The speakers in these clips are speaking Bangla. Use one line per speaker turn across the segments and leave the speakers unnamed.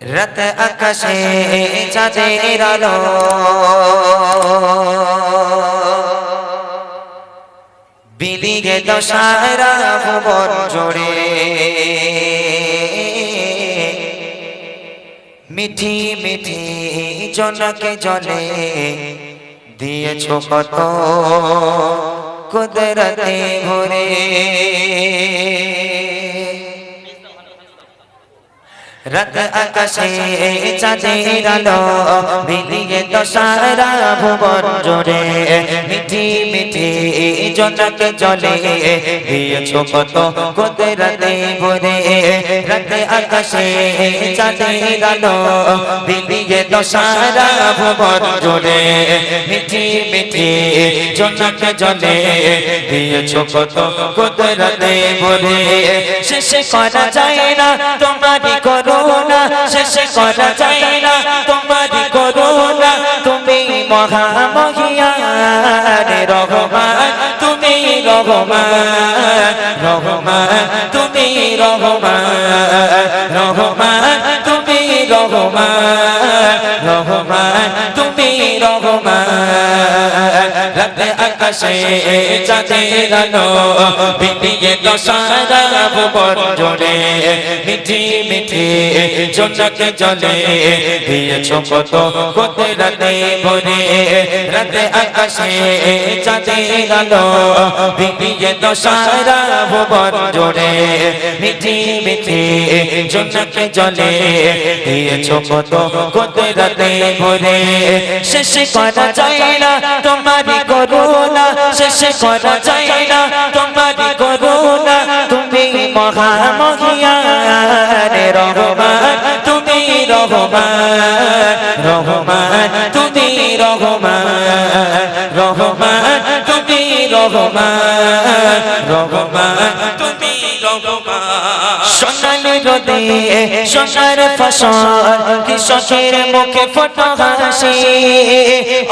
রাত আকাশে চাঁদের আলো। বিলিগে দশারা ভুবন জোড়ে মিঠি মিঠি জনকে জলে দিয়েছ কত কুদরতে ভরে। রাত আকাশে চাঁদের আলো মিলিয়ে দশারা ভুবন জোরে মিঠি মিঠি, জনক জলে। দিয়েছ কত কুদরতে ভরে। রাত আকাশে চাঁদের আলো মিলিয়ে দশারা ভুবন জোরে মিঠি মিঠি, জনক জলে। দিয়েছ কত কুদরতে ভরে। শেষ করা যায় না, তোমারই করুণা। শেষ করা যায় না মহামহিয়ান রহমান তুমি রহমান রহমান তুমি রহমান রহমান তুমি রহমান রহমান তুমি রহমান। রাতে আকাশে চাঁদের আলো বিলিয়ে দশারা ভুবন জোরে মিঠি মিঠি জনক জলে দিয়েছ কত কত রাতে ভরে। রাতে আকাশে চাঁদের আলো বিলিয়ে দশারা ভুবন জোরে মিঠি মিঠি জনক জলে দিয়েছ কত কত রাতে ভরে। শেষ করা যায় না তোমারই করুণা, শেষ করা যায় না। তোমারই করুণা, তুমি মহামহিয়ান রহমান, তুমি রহমান রহমান, তুমি রহমান রহমান, তুমি রহমান রহমান, তুমি রহমান। রোদে সোনার ফসল কৃষকের মুখে ফটো হাসি,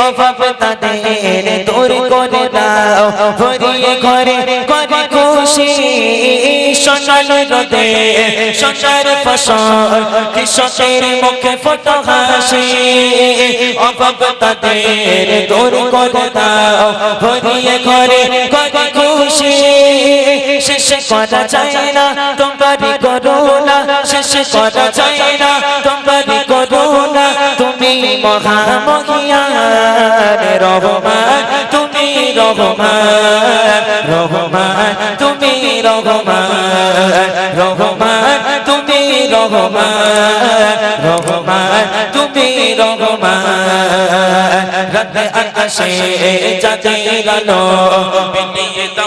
অভাব তাদের দূর করে দাও, ভরিয়ে ঘরে করে খুশি। সোনালি রোদে সোনার ফসল কৃষকের মুখে ফটো হাসি, অভাব তাদের দূর করে দাও, ভরিয়ে ঘরে করা যায় না তোমারই করুণা শেষ করা যায় না তোমারই করুণা তুমি মহামহিয়ান রহমান, তুমি রহমান রহমান, তুমি রহমান রহমান, তুমি রহমান রহমান, তুমি রহমান। রাতে আলো
বিলিয়ে দাও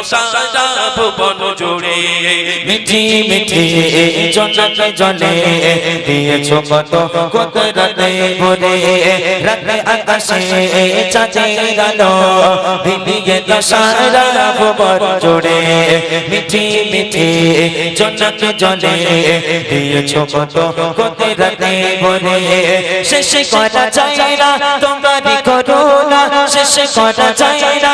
সারা ভুবন জুড়ে।
মিঠি মিঠি জনক জলে দিয়েছ কত কত রাতে ভরে। রাতে আকাশে চাঁদের আলো বিলিয়ে দশারা ভুবন জোড়ে। মিঠি মিঠি জনক জলে দিয়েছ কত কত রাতে ভরে। শেষ করা যায় না তোমারই করুণা শেষ করা যায় না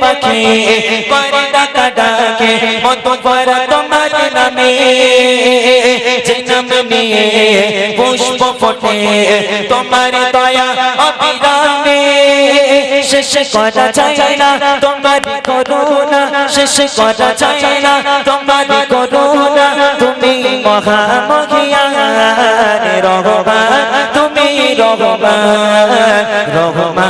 পাখি করে ডাকা মতো তোমার নামে। যে নিয়ে পুষ্প ফটে, তোমার দয়া অবিরামে। শেষ করা যায় না তোমার করুণা, শেষ করা যায় না তোমার করুণা। তুমি মহামহিয়ান রহমান, তুমি রহমান রহমান।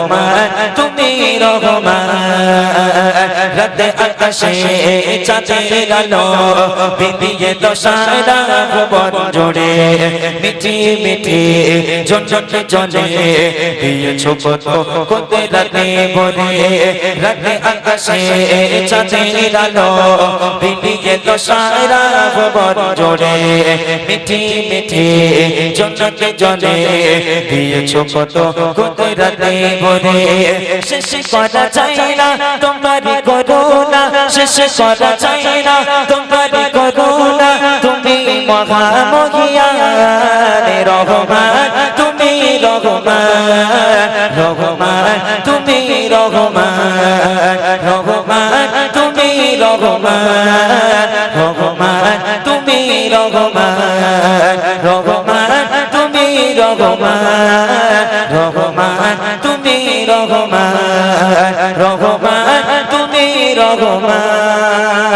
আকাশে চাঁদের আলো বিদিয়ে দশারা ভুবন জোড়ে। মিঠি মিঠি, ঝনঝনে জলে দিয়েছ কত কত রাতে ভরে। রাতে আকাশে চাঁদের আলো বিদিয়ে দশারা ভুবন জোড়ে। মিঠি মিঠি, ঝনঝনে জলে দিয়েছ কত কত রাতে ভরে। শেষ করা যায় না তোমারই করুণা শেষ করা যায় না। তোমারই করুণা, তুমি মহামহিয়ান রহমান, তুমি রহমান রহমান, তুমি রহমান রহমান, তুমি রহমান রহমান, তুমি রহমান রহমান, তুমি রহমান রহমান, তুমি রহমান। রহমান